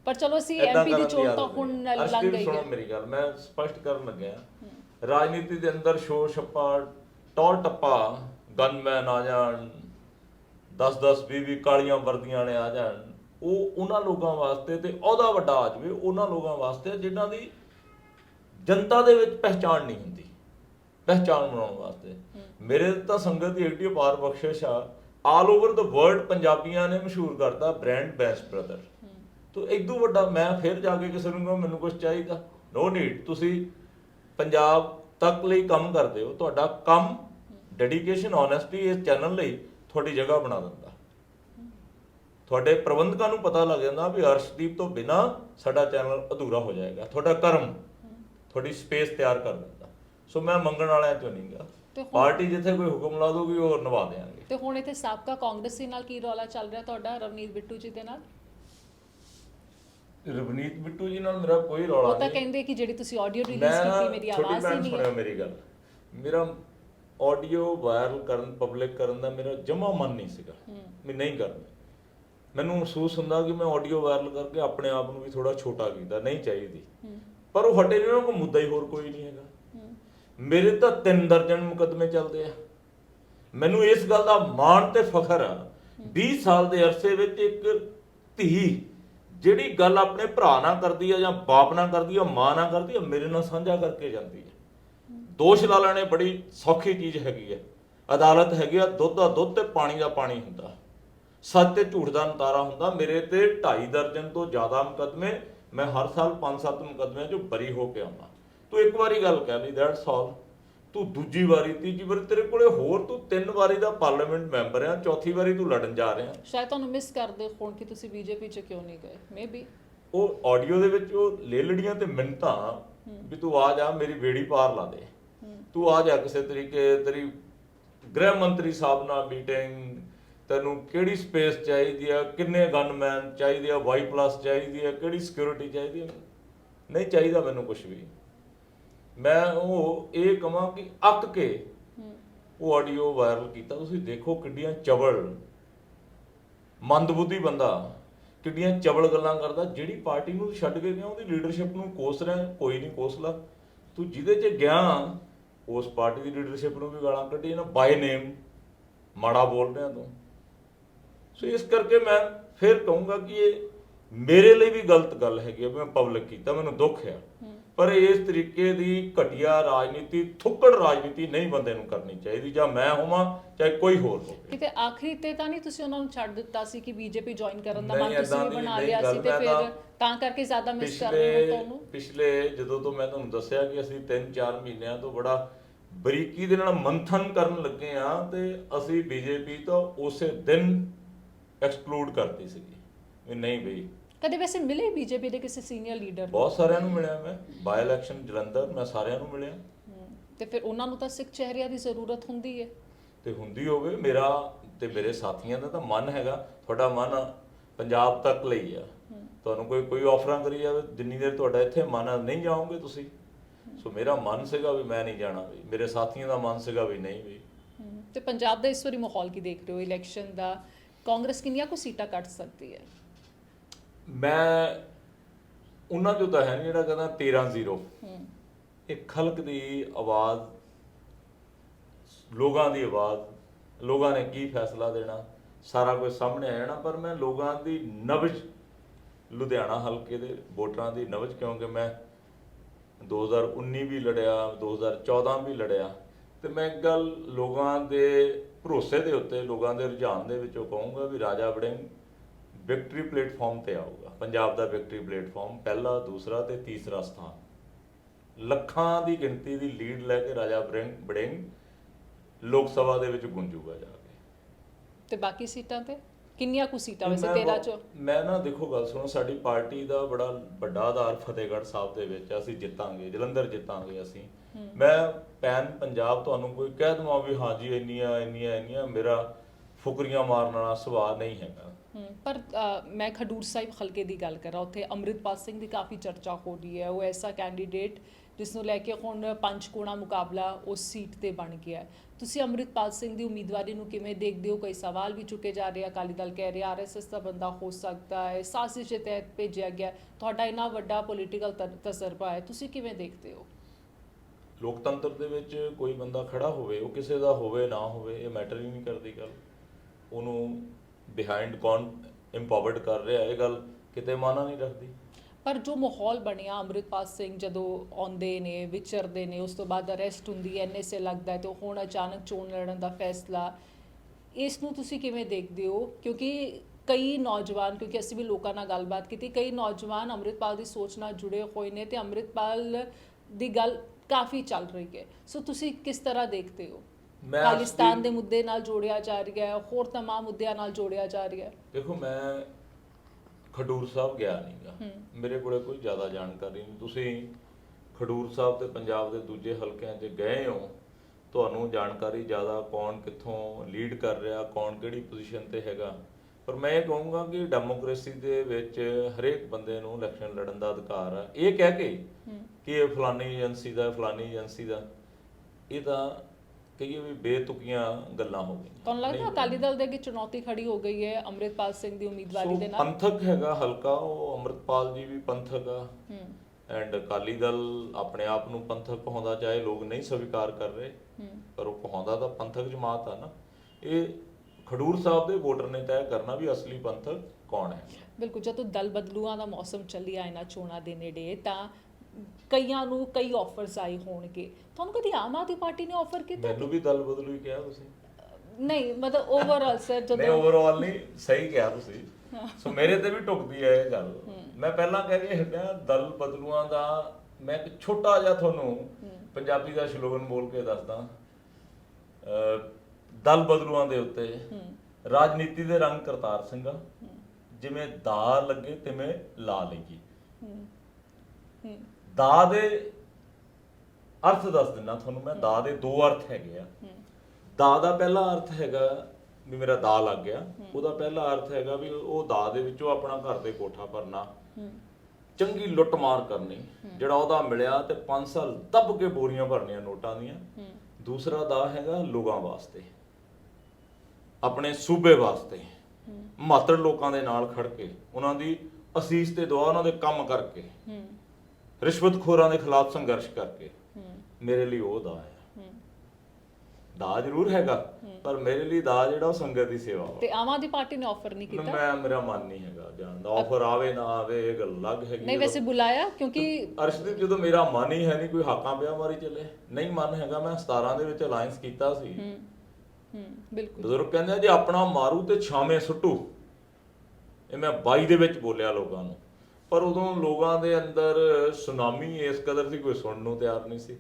ਪਰ ਚਲੋ ਅਸੀਂ ਐਮਪੀ ਦੀ ਚੋਣ ਤਾਂ। ਹੁਣ ਲੰਘ ਗਈ ਸੁਣੋ ਹੈ ਮੇਰੀ ਗੱਲ ਮੈਂ ਸਪਸ਼ਟ ਕਰਨ ਲੱਗਿਆ। ਰਾਜਨੀਤੀ ਦੇ ਅੰਦਰ ਸ਼ੋਰ ਛੱਪਾ ਟੌਰ ਟੱਪਾ ਗਨਮੈਨ ਆ ਜਾਣ 10 10 20 20 ਕਾਲੀਆਂ ਵਰਦੀਆਂ ਵਾਲੇ ਆ ਜਾਣ ਉਹ ਉਹਨਾਂ ਲੋਕਾਂ ਵਾਸਤੇ ਤੇ ਉਹਦਾ ਵੱਡਾ ਆ ਜਾਵੇ ਉਹਨਾਂ ਲੋਕਾਂ ਵਾਸਤੇ ਜਿਨ੍ਹਾਂ ਦੀ ਜਨਤਾ ਦੇ ਵਿੱਚ ਪਹਿਚਾਣ ਨਹੀਂ ਹੁੰਦੀ ਪਹਿਚਾਣ ਬਣਾਉਣ ਵਾਸਤੇ। ਮੇਰੇ ਤਾਂ ਸੰਗਤ ਦੀ ਐਕਟਿਵ ਪਾਰ ਬਖਸ਼ਿਸ਼ ਆ ਆਲ ਓਵਰ ਦ ਵਰਲਡ ਪੰਜਾਬੀਆਂ ਨੇ ਮਸ਼ਹੂਰ ਕਰਤਾ ਬ੍ਰਾਂਡ ਬੈਸ ਬ੍ਰਦਰ। ਤੋ ਇਦੋਂ ਵੱਡਾ ਮੈਂ ਫਿਰ ਜਾ ਕੇ ਕਿਸੇ ਨੂੰ ਕਹਾਂ ਮੈਨੂੰ ਕੁਝ ਚਾਹੀਦਾ। ਨੋ ਨੀਡ ਤੁਸੀਂ ਪੰਜਾਬ ਤੱਕ ਲਈ ਕੰਮ ਕਰਦੇ ਹੋ ਤੁਹਾਡਾ ਕੰਮ ਡੈਡੀਕੇਸ਼ਨ ਓਨੈਸਟੀ ਇਸ ਚੈਨਲ ਲਈ ਤੁਹਾਡੀ ਜਗ੍ਹਾ ਬਣਾ ਦਿੰਦਾ। ਤੁਹਾਡੇ ਪ੍ਰਬੰਧਕਾਂ ਨੂੰ ਪਤਾ ਲੱਗ ਜਾਂਦਾ ਵੀ ਅਰਸ਼ਦੀਪ ਤੋਂ ਬਿਨਾ ਸਾਡਾ ਚੈਨਲ ਅਧੂਰਾ ਹੋ ਜਾਏਗਾ। ਤੁਹਾਡਾ ਕਰਮ ਤੁਹਾਡੀ ਸਪੇਸ ਤਿਆਰ ਕਰ ਦਿੰਦਾ। ਸੋ ਮੈਂ ਮੰਗਣ ਵਾਲਿਆਂ ਚੋਂ ਨਹੀਂ ਗਾ ਤੇ ਹੁਣ- ਪਾਰਟੀ ਜਿੱਥੇ ਕੋਈ ਹੁਕਮ ਲਾ ਦੂਗੀ ਉਹ ਨਿਭਾ ਦੇਾਂਗੇ ਤੇ ਹੁਣ ਇੱਥੇ ਸਾਬਕਾ ਕਾਂਗਰਸੀ ਨਾਲ ਕੀ ਰੌਲਾ ਚੱਲ ਰਿਹਾ ਤੁਹਾਡਾ ਰਵਨੀਤ ਬਿੱਟੂ ਜੀ ਦੇ ਨਾਲ? ਰਵਨੀਤ ਬਿੱਟੂ ਜੀ ਨਾਲ ਮੇਰਾ ਕੋਈ ਰੌਲਾ ਉਹ ਤਾਂ ਨਹੀਂ। ਕਹਿੰਦੇ ਕਿ ਜਿਹੜੀ ਤੁਸੀਂ ਆਡੀਓ ਰਿਲੀਜ਼ ਕੀਤੀ ਮੇਰੀ ਆਵਾਜ਼ ਹੀ ਨਹੀਂ ਮੇਰੀ ਗੱਲ। ਮੇਰਾ ਆਡੀਓ ਵਾਇਰਲ ਕਰਨ ਪਬਲਿਕ ਕਰਨ ਦਾ ਮੇਰਾ ਜਮਾ ਮਨ ਨਹੀਂ ਸੀਗਾ। ਮੈਂ ਨਹੀਂ ਕਰਨਾ। ਮੈਨੂੰ ਮਹਿਸੂਸ ਹੁੰਦਾ ਕਿ ਮੈਂ ਆਡੀਓ ਵਾਇਰਲ ਕਰਕੇ ਆਪਣੇ ਆਪ ਨੂੰ ਵੀ ਥੋੜਾ ਛੋਟਾ ਕੀਤਾ ਨਹੀਂ ਚਾਹੀਦੀ। ਪਰ ਉਹ ਹਟੇ ਨਹੀਂ ਕੋਲ ਮੁੱਦਾ ਹੀ ਹੋਰ ਕੋਈ ਨਹੀਂ ਹੈਗਾ। ਮੇਰੇ ਤਾਂ ਤਿੰਨ ਦਰਜਨ ਮੁਕੱਦਮੇ ਚੱਲਦੇ ਆ। ਮੈਨੂੰ ਇਸ ਗੱਲ ਦਾ ਮਾਣ ਤੇ ਫਖਰ ਆ। 20 ਸਾਲ ਦੇ ਅਰਸੇ ਵਿੱਚ ਇੱਕ ਧੀ ਜਿਹੜੀ ਗੱਲ ਆਪਣੇ ਭਰਾ ਨਾਲ ਕਰਦੀ ਆ ਜਾਂ ਬਾਪ ਨਾਲ ਕਰਦੀ ਆ ਮਾਂ ਨਾਲ ਕਰਦੀ ਆ ਮੇਰੇ ਨਾਲ ਸਾਂਝਾ ਕਰਕੇ ਜਾਂਦੀ ਹੈ ਦੋਸ਼ ਲਾ ਲੈਣੇ ਬੜੀ ਸੌਖੀ ਚੀਜ਼ ਹੈਗੀ ਹੈ। ਅਦਾਲਤ ਹੈਗੀ ਆ ਦੁੱਧ ਦਾ ਦੁੱਧ ਤੇ ਪਾਣੀ ਦਾ ਪਾਣੀ ਹੁੰਦਾ। ਸੱਚ ਤੇ ਝੂਠ ਦਾ ਨਤਾਰਾ ਹੁੰਦਾ। ਮੇਰੇ ਤੇ 2.5 ਦਰਜਨ ਤੋਂ ਜ਼ਿਆਦਾ ਮੁਕੱਦਮੇ ਮੈਂ ਹਰ ਸਾਲ 5-7 ਮੁਕੱਦਮਿਆਂ ਚੋਂ ਬਰੀ ਹੋ ਕੇ ਆਉਂਦਾ। ਤੂੰ ਇੱਕ ਵਾਰੀ ਗੱਲ ਕਹਿ ਲਈ ਦੈਟਸ ਆਲ ਤੂੰ ਦੂਜੀ ਵਾਰੀ ਤੀਜੀ ਵਾਰੀ ਤੇਰੇ ਕੋਲੇ ਹੋਰ ਤੂੰ ਤਿੰਨ ਵਾਰੀ ਦਾ ਪਾਰਲੀਮੈਂਟ ਮੈਂਬਰ ਆ ਚੌਥੀ ਵਾਰੀ ਤੂੰ ਲੜਨ ਜਾ ਰਿਹਾ। ਸ਼ਾਇਦ ਤੁਹਾਨੂੰ ਮਿਸ ਕਰਦੇ ਹੋਣ ਕਿ ਤੁਸੀਂ ਬੀਜੇਪੀ 'ਚ ਕਿਉਂ ਨਹੀਂ ਗਏ। ਮੇਬੀ ਉਹ ਆਡੀਓ ਦੇ ਵਿੱਚ ਉਹ ਲੇਲੜੀਆਂ ਤੇ ਮਿੰਟਾਂ ਵੀ ਤੂੰ ਆ ਜਾ ਮੇਰੀ ਬੇੜੀ ਪਾਰ ਲਾ ਦੇ। ਤੂੰ ਆ ਜਾ ਕਿਸੇ ਤਰੀਕੇ ਤੇਰੀ ਗ੍ਰਹਿ ਮੰਤਰੀ ਸਾਹਿਬ ਨਾਲ ਮੀਟਿੰਗ ਤੈਨੂੰ ਕਿਹੜੀ ਸਪੇਸ ਚਾਹੀਦੀ ਆ ਕਿੰਨੇ ਗਨਮੈਨ ਚਾਹੀਦੇ ਆ ਵਾਈ ਪਲੱਸ ਚਾਹੀਦੀ ਆ ਕਿਹੜੀ ਸਿਕਿਉਰਿਟੀ ਚਾਹੀਦੀ ਆ? ਨਹੀਂ ਚਾਹੀਦਾ ਮੈਨੂੰ ਕੁਝ ਵੀ। ਮੈਂ ਉਹ ਇਹ ਕਹਾਂ ਕਿ ਅੱਕ ਕੇ ਉਹ ਆਡੀਓ ਵਾਇਰਲ ਕੀਤਾ। ਤੁਸੀਂ ਦੇਖੋ ਕਿੱਡੀਆਂ ਚਵਲ ਮੰਦਬੁੱਧੀ ਬੰਦਾ ਕਿੱਡੀਆਂ ਚਵਲ ਗੱਲਾਂ ਕਰਦਾ। ਜਿਹੜੀ ਪਾਰਟੀ ਨੂੰ ਛੱਡ ਕੇ ਗਿਆ ਉਹਦੀ ਲੀਡਰਸ਼ਿਪ ਨੂੰ ਕੋਸ ਰਿਹਾ ਕੋਈ ਨਹੀਂ ਕੋਸ ਲਾ ਤੂੰ ਜਿਹਦੇ 'ਚ ਗਿਆ ਉਸ ਪਾਰਟੀ ਦੀ ਲੀਡਰਸ਼ਿਪ ਨੂੰ ਵੀ ਗਾਲਾਂ ਕੱਢੀ ਨਾ ਬਾਈ ਨੇਮ ਮਾੜਾ ਬੋਲ ਰਿਹਾ ਤੂੰ। ਸੋ ਇਸ ਕਰਕੇ ਮੈਂ ਫਿਰ ਕਹੂੰਗਾ ਕਿ ਇਹ ਮੇਰੇ ਲਈ ਵੀ ਗਲਤ ਗੱਲ ਹੈਗੀ ਹੈ ਮੈਂ ਪਬਲਿਕ ਕੀਤਾ ਮੈਨੂੰ ਦੁੱਖ ਹੈ। ਪਰ ਇਸ ਤਰੀਕੇ ਦੀ ਘਟੀਆ ਰਾਜਨੀਤੀ ਥੁੱਕੜ ਰਾਜਨੀਤੀ ਨਹੀਂ ਬੰਦੇ ਨੂੰ ਕਰਨੀ ਚਾਹੀਦੀ ਜਾਂ ਮੈਂ ਹੋਵਾਂ ਚਾਹੇ ਕੋਈ ਹੋਰ ਹੋਵੇ। ਕਿਤੇ ਆਖਰੀ ਤੇ ਤਾਂ ਨਹੀਂ ਤੁਸੀਂ ਉਹਨਾਂ ਨੂੰ ਛੱਡ ਦਿੱਤਾ ਸੀ ਕਿ ਬੀਜੇਪੀ ਜੁਆਇਨ ਕਰਨ ਦਾ ਮਨ ਤੁਸੀਂ ਬਣਾ ਲਿਆ ਸੀ ਤੇ ਫਿਰ ਤਾਂ ਕਰਕੇ ਜ਼ਿਆਦਾ ਮਿਸ ਕਰ ਰਹੇ ਹੋ ਤੁਹਾਨੂੰ? ਪਿਛਲੇ ਜਦੋਂ ਤੋਂ ਮੈਂ ਤੁਹਾਨੂੰ ਦੱਸਿਆ ਕਿ ਅਸੀਂ 3-4 ਮਹੀਨਿਆਂ ਤੋਂ ਬੜਾ ਬਰੀਕੀ ਦੇ ਨਾਲ ਮੰਥਨ ਕਰਨ ਲੱਗੇ ਆ ਤੇ ਅਸੀਂ ਬੀਜੇਪੀ ਤੋਂ ਉਸੇ ਦਿਨ ਐਕਸਕਲੂਡ ਕਰਤੀ ਸੀਗੀ ਵੀ ਨਹੀਂ ਬਈ। ਕਦੇ ਵੈਸੇ ਮਿਲੇ ਬੀਜੇਪੀ ਦੇ ਕਿਸੇ ਸੀਨੀਅਰ ਲੀਡਰ ਬਹੁਤ ਸਾਰਿਆਂ ਨੂੰ ਮਿਲਿਆ ਮੈਂ। ਬਾਈ ਇਲੈਕਸ਼ਨ ਜਲੰਧਰ ਮੈਂ ਸਾਰਿਆਂ ਨੂੰ ਮਿਲਿਆ। ਤੇ ਫਿਰ ਉਹਨਾਂ ਨੂੰ ਤਾਂ ਸਿੱਖ ਚਿਹਰਿਆਂ ਦੀ ਜ਼ਰੂਰਤ ਹੁੰਦੀ ਹੈ। ਤੇ ਹੁੰਦੀ ਹੋਵੇ ਮੇਰਾ ਤੇ ਮੇਰੇ ਸਾਥੀਆਂ ਦਾ ਤਾਂ ਮਨ ਹੈਗਾ। ਤੁਹਾਡਾ ਮਨ ਪੰਜਾਬ ਤੱਕ ਲਈ ਆ। ਤੁਹਾਨੂੰ ਕੋਈ ਕੋਈ ਆਫਰਾਂ ਕਰੀ ਜਾਵੇ ਜਿੰਨੀ ਦੇਰ ਤੁਹਾਡਾ ਇੱਥੇ ਮਨ ਨਹੀਂ ਜਾਓਗੇ ਤੁਸੀਂ। ਸੋ ਮੇਰਾ ਮਨ ਸੀਗਾ ਵੀ ਮੈਂ ਨਹੀਂ ਜਾਣਾ ਵੀ ਮੇਰੇ ਸਾਥੀਆਂ ਦਾ ਮਨ ਸੀਗਾ ਵੀ ਨਹੀਂ ਵੀ। ਹਮ, ਤੇ ਪੰਜਾਬ ਦਾ ਇਸ ਵਾਰੀ ਮਾਹੌਲ ਕੀ ਦੇਖ ਰਹੇ ਹੋ? ਇਲੈਕਸ਼ਨ ਦਾ ਕਾਂਗਰਸ ਕਿੰਨੀਆਂ ਕੁ ਸੀਟਾਂ ਕੱਟ ਸਕਦੀ ਹੈ? ਮੈਂ ਉਹਨਾਂ ਚੋਂ ਤਾਂ ਹੈ ਨਹੀਂ ਜਿਹੜਾ ਕਹਿੰਦਾ 13-0 ਹਮ, ਇਹ ਖਲਕ ਦੀ ਆਵਾਜ਼ ਲੋਕਾਂ ਦੀ ਆਵਾਜ਼ ਲੋਕਾਂ ਨੇ ਕੀ ਫੈਸਲਾ ਦੇਣਾ? ਸਾਰਾ ਕੁਝ ਸਾਹਮਣੇ ਆ ਜਾਣਾ ਪਰ ਮੈਂ ਲੋਕਾਂ ਦੀ ਨਬਜ ਲੁਧਿਆਣਾ ਹਲਕੇ ਦੇ ਵੋਟਰਾਂ ਦੀ ਨਬਜ ਕਿਉਂਕਿ ਮੈਂ 2019 ਵੀ ਲੜਿਆ 2014 ਵੀ ਲੜਿਆ। ਤੇ ਮੈਂ ਇੱਕ ਗੱਲ ਲੋਕਾਂ ਦੇ ਭਰੋਸੇ ਦੇ ਉੱਤੇ, ਲੋਕਾਂ ਦੇ ਰੁਝਾਨ ਦੇ ਵਿੱਚੋਂ ਕਹੂੰਗਾ ਵੀ ਰਾਜਾ ਵੜਿੰਗ ਵਿਕਟਰੀ ਪਲੇਟਫਾਰਮ ਤੇ ਆਊਗਾ। ਪੰਜਾਬ ਦਾ ਵਿਕਟਰੀ ਪਲੇਟਫਾਰਮ ਪਹਿਲਾ, ਦੂਸਰਾ ਤੇ ਤੀਸਰਾ ਸਥਾਨ। ਲੱਖਾਂ ਦੀ ਗਿਣਤੀ ਦੀ ਲੀਡ ਲੈ ਕੇ ਰਾਜਾ ਵੜਿੰਗ ਵੜਿੰਗ ਲੋਕ ਸਭਾ ਦੇ ਵਿੱਚ ਗੁੰਜੂਗਾ ਜਾ ਕੇ। ਤੇ ਬਾਕੀ ਸੀਟਾਂ ਤੇ? ਕਿੰਨੀਆਂ ਕੁ ਸੀਟਾਂ ਵੈਸੇ ਮੈਂ 13 ਬਹੁਤ- ਚੋਂ? ਮੈਂ ਨਾ ਦੇਖੋ ਗੱਲ ਸੁਣੋ ਸਾਡੀ ਪਾਰਟੀ ਦਾ ਬੜਾ ਵੱਡਾ ਆਧਾਰ ਫਤਿਹਗੜ੍ਹ ਸਾਹਿਬ ਦੇ ਵਿੱਚ ਅਸੀਂ ਜਿੱਤਾਂਗੇ ਜਲੰਧਰ ਜਿੱਤਾਂਗੇ ਅਸੀਂ। ਮੈਂ ਪੈਨ ਪੰਜਾਬ ਤੁਹਾਨੂੰ ਕੋਈ ਕਹਿ ਦਵਾਂ ਵੀ ਹਾਂ ਜੀ ਇੰਨੀਆਂ ਇੰਨੀਆਂ ਇੰਨੀਆਂ ਮੇਰਾ ਫੁਕਰੀਆਂ ਮਾਰਨ ਵਾਲਾ ਸੁਭਾਅ ਨਹੀਂ ਹੈਗਾ। ਹਮ, ਪਰ ਅ, ਮੈਂ ਖਡੂਰ ਸਾਹਿਬ ਹਲਕੇ ਦੀ ਗੱਲ ਕਰਾਂ ਉੱਥੇ ਅੰਮ੍ਰਿਤਪਾਲ ਸਿੰਘ ਦੀ ਕਾਫੀ ਚਰਚਾ ਹੋ ਰਹੀ ਹੈ ਉਹ ਐਸਾ ਕੈਂਡੀਡੇਟ ਜਿਸ ਨੂੰ ਲੈ ਕੇ ਹੁਣ ਪੰਚਕੋਣਾ ਮੁਕਾਬਲਾ ਉਸ ਸੀਟ ਤੇ ਬਣ ਗਿਆ ਹੈ। ਤੁਸੀਂ ਅੰਮ੍ਰਿਤਪਾਲ ਸਿੰਘ ਦੀ ਉਮੀਦਵਾਰੀ ਨੂੰ ਕਿਵੇਂ ਦੇਖਦੇ ਹੋ? ਕਈ ਸਵਾਲ ਵੀ ਚੁੱਕੇ ਜਾ ਰਹੇ ਆ? ਅਕਾਲੀ ਦਲ ਕਹਿ ਰਿਹਾ ਆਰਐਸਐਸ ਦਾ ਬੰਦਾ ਹੋ ਸਕਦਾ ਹੈ, ਸਾਜ਼ਿਸ਼ ਦੇ ਤਹਿਤ ਭੇਜਿਆ ਗਿਆ ਤੁਹਾਡਾ ਇੰਨਾ ਵੱਡਾ ਪੋਲੀਟੀਕਲ ਤਜਰਬਾ ਹੈ, ਤੁਸੀਂ ਕਿਵੇਂ ਦੇਖਦੇ ਹੋ? ਲੋਕਤੰਤਰ ਦੇ ਵਿੱਚ ਕੋਈ ਬੰਦਾ ਖੜਾ ਹੋਵੇ, ਉਹ ਕਿਸੇ ਦਾ ਹੋਵੇ, ਨਾ ਹੋਵੇ, ਇਹ ਮੈਟਰ ਹੀ ਨਹੀਂ ਕਰਦੀ ਗੱਲ। ਉਹਨੂੰ ਬਿਹਾਈਂਡ ਕੌਣ ਇੰਪਾਵਰਡ ਕਰ ਰਿਹਾ, ਇਹ ਗੱਲ ਕਿਤੇ ਮਾਨਾ ਨਹੀਂ ਰੱਖਦੀ। ਪਰ ਜੋ ਮਾਹੌਲ ਬਣਿਆ ਅੰਮ੍ਰਿਤਪਾਲ ਸਿੰਘ ਜਦੋਂ ਆਉਂਦੇ ਨੇ ਵਿਚਰਦੇ ਨੇ ਉਸ ਤੋਂ ਬਾਅਦ ਅਰੈਸਟ ਹੁੰਦੀ ਹੈ ਐਨਐਸਏ ਲੱਗਦਾ ਹੈ ਤੇ ਹੁਣ ਅਚਾਨਕ ਚੋਣ ਲੜਨ ਦਾ ਫੈਸਲਾ ਇਸ ਨੂੰ ਤੁਸੀਂ ਕਿਵੇਂ ਦੇਖਦੇ ਹੋ ਕਿਉਂਕਿ ਕਈ ਨੌਜਵਾਨ ਕਿਉਂਕਿ ਅਸੀਂ ਵੀ ਲੋਕਾਂ ਨਾਲ ਗੱਲਬਾਤ ਕੀਤੀ ਕਈ ਨੌਜਵਾਨ ਅੰਮ੍ਰਿਤਪਾਲ ਦੀ ਸੋਚ ਨਾਲ ਜੁੜੇ ਹੋਏ ਨੇ ਤੇ ਅੰਮ੍ਰਿਤਪਾਲ ਦੀ ਗੱਲ ਕਾਫੀ ਚੱਲ ਰਹੀ ਹੈ ਸੋ ਤੁਸੀਂ ਕਿਸ ਤਰ੍ਹਾਂ ਦੇਖਦੇ ਹੋ ਮੈਂ ਖਾਲਿਸਤਾਨ ਅੱਜ ਦੇ ਮੁੱਦੇ ਨਾਲ ਜੋੜਿਆ ਜਾ ਰਿਹਾ ਹੈ ਹੋਰ तमाम ਮੁੱਦਿਆਂ ਨਾਲ ਜੋੜਿਆ ਜਾ ਰਿਹਾ ਹੈ ਦੇਖੋ ਮੈਂ ਖਡੂਰ ਸਾਹਿਬ ਗਿਆ ਨਹੀਂਗਾ। ਹੂੰ। ਮੇਰੇ ਕੋਲੇ ਕੋਈ ਜ਼ਿਆਦਾ ਜਾਣਕਾਰੀ ਨਹੀਂ। ਤੁਸੀਂ ਖਡੂਰ ਸਾਹਿਬ ਤੇ ਪੰਜਾਬ ਦੇ ਦੂਜੇ ਹਲਕਿਆਂ 'ਚ ਗਏ ਹੋ ਤੁਹਾਨੂੰ ਜਾਣਕਾਰੀ ਜ਼ਿਆਦਾ ਕੌਣ ਕਿੱਥੋਂ ਲੀਡ ਕਰ ਰਿਹਾ ਕੌਣ ਕਿਹੜੀ ਪੋਜੀਸ਼ਨ ਤੇ ਹੈਗਾ। ਪਰ ਮੈਂ ਇਹ ਕਹੂੰਗਾ ਕਿ ਡੈਮੋਕ੍ਰੇਸੀ ਦੇ ਵਿੱਚ ਹਰੇਕ ਬੰਦੇ ਨੂੰ ਇਲੈਕਸ਼ਨ ਲੜਨ ਦਾ ਅਧਿਕਾਰ ਹੈ ਇਹ ਕਹਿ ਕੇ ਕਿ ਇਹ ਫਲਾਨੀ ਏਜੰਸੀ ਦਾ ਫਲਾਨੀ ਏਜੰਸੀ ਦਾ। ਇਹ ਤਾਂ ਕਹੀਏ ਵੀ ਬੇਤੁਕੀਆਂ ਗੱਲਾਂ ਹੋ ਗਈਆਂ। ਤੁਹਾਨੂੰ ਲੱਗਦਾ ਅਕਾਲੀ ਦਲ ਦੇ ਅੱਗੇ ਚੁਣੌਤੀ ਖੜੀ ਹੋ ਗਈ ਹੈ ਅੰਮ੍ਰਿਤਪਾਲ ਸਿੰਘ ਦੀ ਉਮੀਦਵਾਰੀ ਦੇ ਨਾਲ? ਪੰਥਕ ਹੈਗਾ ਹਲਕਾ ਉਹ ਅੰਮ੍ਰਿਤਪਾਲ ਜੀ ਵੀ ਪੰਥਕ ਆ। ਐਂਡ ਅਕਾਲੀ ਦਲ ਆਪਣੇ ਆਪ ਨੂੰ ਪੰਥਕ ਕਹਾਉਂਦਾ ਚਾਹੇ ਲੋਕ ਨਹੀਂ ਸਵੀਕਾਰ ਕਰ ਰਹੇ ਪਰ ਉਹ ਕਹਾਉਂਦਾ ਤਾਂ ਪੰਥਕ ਜਮਾਤ ਆ ਨਾ। ਇਹ ਖਡੂਰ ਸਾਹਿਬ ਦੇ ਵੋਟਰ ਨੇ ਤੈਅ ਕਰਨਾ ਵੀ ਅਸਲੀ ਪੰਥਕ ਕੌਣ ਹੈ? ਬਿਲਕੁਲ ਜਦੋਂ ਦਲ ਬਦਲੂਆਂ ਦਾ ਮੌਸਮ ਚੱਲਿਆ ਇਹਨਾਂ ਚੋਣਾਂ ਦੇ ਨੇੜੇ ਤਾਂ ਕਈਆਂ ਨੂੰ ਕਈ ਆਫਰਸ ਆਏ ਹੋਣਗੇ। ਤੁਹਾਨੂੰ ਕਦੀ ਆਮ ਆਦਮੀ ਪਾਰਟੀ ਨੇ ਆਫਰ ਕੀਤਾ ਮੈਨੂੰ ਵੀ ਦਲ ਬਦਲੂ ਹੀ ਕਿਹਾ ਤੁਸੀਂ। ਨਹੀਂ ਮਤਲਬ ਓਵਰਆਲ ਸਰ ਨਹੀਂ ਜਦੋਂ ਓਵਰਆਲ ਨਹੀਂ ਸਹੀ ਕਿਹਾ ਤੁਸੀਂ। ਸੋ ਮੇਰੇ ਤੇ ਵੀ ਟੁਕਦੀ ਹੈ ਇਹ ਗੱਲ। ਮੈਂ ਪਹਿਲਾਂ ਕਹਿ ਕੇ ਹਟਿਆ ਦਲ ਬਦਲੂਆਂ ਦਾ ਮੈਂ ਇੱਕ ਛੋਟਾ ਜਿਹਾ ਤੁਹਾਨੂੰ ਪੰਜਾਬੀ ਦਾ ਸ਼ਲੋਗਨ ਬੋਲ ਕੇ ਦੱਸਦਾ। ਅਹ, ਦਲ ਬਦਲੂਆਂ ਦੇ ਉੱਤੇ ਰਾਜਨੀਤੀ ਦੇ ਰੰਗ ਕਰਤਾਰ ਸਿੰਘਾ ਜਿਵੇਂ ਦਾ ਲੱਗੇ ਤਿਵੇਂ ਲਾ ਲਈਏ। ਹੂੰ। ਹੂੰ। ਦਾ ਦੇ ਅਰਥ ਦੱਸ ਦਿੰਦਾ ਤੁਹਾਨੂੰ ਮੈਂ ਦਾ ਦੇ ਦੋ ਅਰਥ ਹੈਗੇ ਆ। ਦਾ ਦਾ ਪਹਿਲਾ ਅਰਥ ਹੈਗਾ ਵੀ ਮੇਰਾ ਦਾ ਲੱਗ ਗਿਆ। ਉਹਦਾ ਪਹਿਲਾ ਅਰਥ ਹੈਗਾ ਵੀ ਉਹ ਦਾ ਦੇ ਵਿੱਚੋਂ ਆਪਣਾ ਘਰ ਦੇ ਕੋਠਾ ਭਰਨਾ। ਚੰਗੀ ਲੁੱਟਮਾਰ ਕਰਨੀ। ਜਿਹੜਾ ਉਹਦਾ ਮਿਲਿਆ ਤੇ 5 ਸਾਲ ਦੱਬ ਕੇ ਬੋਰੀਆਂ ਭਰਨੀਆਂ ਨੋਟਾਂ ਦੀਆਂ। ਦੂਸਰਾ ਦਾ ਹੈਗਾ ਲੋਕਾਂ ਵਾਸਤੇ। ਆਪਣੇ ਸੂਬੇ ਵਾਸਤੇ। ਮਾਤਰ ਲੋਕਾਂ ਦੇ ਨਾਲ ਖੜ ਕੇ ਉਹਨਾਂ ਦੀ ਅਸੀਸ ਤੇ ਦੁਆ ਉਹਨਾਂ ਦੇ ਕੰਮ ਕਰਕੇ। ਰਿਸ਼ਵਤਖੋਰਾਂ ਦੇ ਖਿਲਾਫ ਸੰਘਰਸ਼ ਕਰਕੇ। ਮੇਰੇ ਲਈ ਉਹ ਦਾ ਹੈ। ਦਾ ਜ਼ਰੂਰ ਹੈਗਾ ਪਰ ਮੇਰੇ ਲਈ ਦਾ ਜਿਹੜਾ ਉਹ ਸੰਗਤ ਦੀ ਸੇਵਾ ਵਾ। ਤੇ ਆਮ ਆਦਮੀ ਪਾਰਟੀ ਨੇ ਆਫਰ ਨਹੀਂ ਕੀਤਾ? ਮੈਂ ਮੇਰਾ ਮਨ ਨਹੀਂ ਹੈਗਾ ਜਾਣ ਦਾ। ਆਫਰ ਆਵੇ ਨਾ ਆਵੇ ਇਹ ਗੱਲ ਅਲੱਗ ਹੈਗੀ ਨਹੀਂ ਵੈਸੇ ਬੁਲਾਇਆ ਕਿਉਂਕਿ ਅਰਸ਼ਦੀਪ ਜਦੋਂ ਮੇਰਾ ਮਨ ਹੀ ਹੈ ਨਹੀਂ ਕੋਈ ਹਾਕਾਂ ਪਿਆ ਮਾਰੀ ਚੱਲੇ। ਨਹੀਂ ਮਨ ਹੈਗਾ ਮੈਂ 17 ਦੇ ਵਿੱਚ ਅਲਾਈਅੰਸ ਕੀਤਾ ਸੀ। ਹੂੰ ਹੂੰ ਬਿਲਕੁਲ। ਬਜ਼ੁਰਗ ਕਹਿੰਦੇ ਆ ਜੇ ਆਪਣਾ ਮਾਰੂ ਤੇ ਛਾਵੇਂ ਸੁੱਟੂ। ਇਹ ਮੈਂ 22 ਦੇ ਵਿੱਚ ਬੋਲਿਆ ਲੋਕਾਂ ਨੂੰ। ਪਰ ਉਦੋਂ ਲੋਕਾਂ ਦੇ ਅੰਦਰ ਸੁਨਾਮੀ ਇਸ ਕਦਰ ਸੀ ਕੋਈ ਸੁਣਨ ਨੂੰ ਤਿਆਰ ਨਹੀਂ ਸੀ।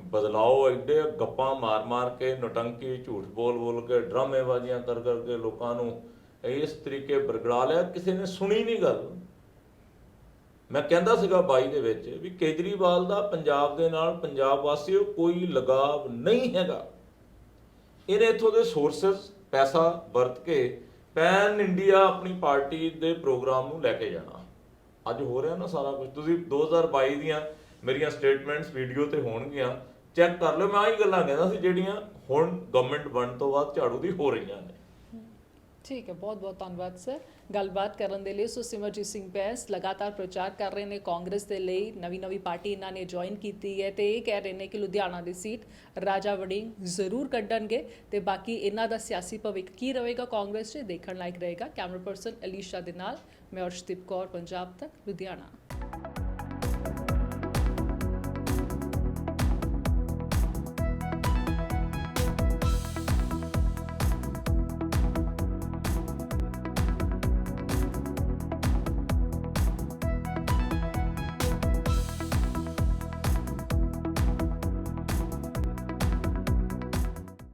ਬਦਲਾਓ ਐਡੇ ਗੱਪਾਂ ਮਾਰ-ਮਾਰ ਕੇ, ਨਟੰਕੀ, ਝੂਠ ਬੋਲ-ਬੋਲ ਕੇ, ਡਰਾਮੇਬਾਜ਼ੀਆਂ ਕਰ ਕਰਕੇ ਲੋਕਾਂ ਨੂੰ ਇਸ ਤਰੀਕੇ ਬਰਗੜਾ ਲਿਆ, ਕਿਸੇ ਨੇ ਸੁਣੀ ਨਹੀਂ ਗੱਲ। ਮੈਂ ਕਹਿੰਦਾ ਸੀਗਾ ਬਾਈ ਦੇ ਵਿੱਚ ਵੀ ਕੇਜਰੀਵਾਲ ਦਾ ਪੰਜਾਬ ਦੇ ਨਾਲ ਪੰਜਾਬ ਵਾਸੀਓ ਕੋਈ ਲਗਾਵ ਨਹੀਂ ਹੈਗਾ। ਇਹਨੇ ਇਥੋਂ ਦੇ ਸੋਰਸਸ ਪੈਸਾ ਵਰਤ ਕੇ ਪੈਨ ਇੰਡੀਆ ਆਪਣੀ ਪਾਰਟੀ ਦੇ ਪ੍ਰੋਗਰਾਮ ਨੂੰ ਲੈ ਕੇ ਜਾਣਾ। ਅੱਜ ਹੋ ਰਿਹਾ ਨਾ ਸਾਰਾ ਕੁਝ ਤੁਸੀਂ 2022 ਦੀਆਂ ਮੇਰੀਆਂ ਸਟੇਟਮੈਂਟਸ ਵੀਡੀਓ ਤੇ ਹੋਣਗੀਆਂ। ਚੈੱਕ ਕਰ ਲਿਓ। ਮੈਂ ਆਹੀ ਗੱਲਾਂ ਕਹਿੰਦਾ ਸੀ ਜਿਹੜੀਆਂ ਹੁਣ ਗਵਰਨਮੈਂਟ ਬਣਨ ਤੋਂ ਬਾਅਦ ਝਾੜੂ ਦੀ ਹੋ ਰਹੀਆਂ ਨੇ। ਠੀਕ ਹੈ, ਬਹੁਤ ਬਹੁਤ ਧੰਨਵਾਦ, ਸਰ। ਗੱਲਬਾਤ ਕਰਨ ਦੇ ਲਈ ਸੋ ਸਿਮਰਜੀਤ ਸਿੰਘ ਬੈਂਸ ਲਗਾਤਾਰ ਪ੍ਰਚਾਰ ਕਰ ਰਹੇ ਨੇ। ਕਾਂਗਰਸ ਦੇ ਲਈ ਨਵੀਂ ਨਵੀਂ ਪਾਰਟੀ ਇਹਨਾਂ ਨੇ ਜੁਆਇਨ ਕੀਤੀ ਹੈ ਤੇ ਇਹ ਕਹਿ ਰਹੇ ਨੇ ਕਿ ਲੁਧਿਆਣਾ ਦੀ ਸੀਟ ਰਾਜਾ ਵੜਿੰਗ ਜ਼ਰੂਰ ਕੱਢਣਗੇ ਤੇ ਬਾਕੀ ਇਹਨਾਂ ਦਾ ਸਿਆਸੀ ਭਵਿੱਖ ਕੀ ਰਹੇਗਾ ਕਾਂਗਰਸ 'ਚ ਦੇਖਣ ਲਾਇਕ ਰਹੇਗਾ। ਕੈਮਰਾ ਪਰਸਨ ਅਲੀਸ਼ਾ ਦੇ ਨਾਲ, ਮੈਂ ਅਰਸ਼ਦੀਪ ਕੌਰ, ਪੰਜਾਬ ਤੱਕ, ਲੁਧਿਆਣਾ।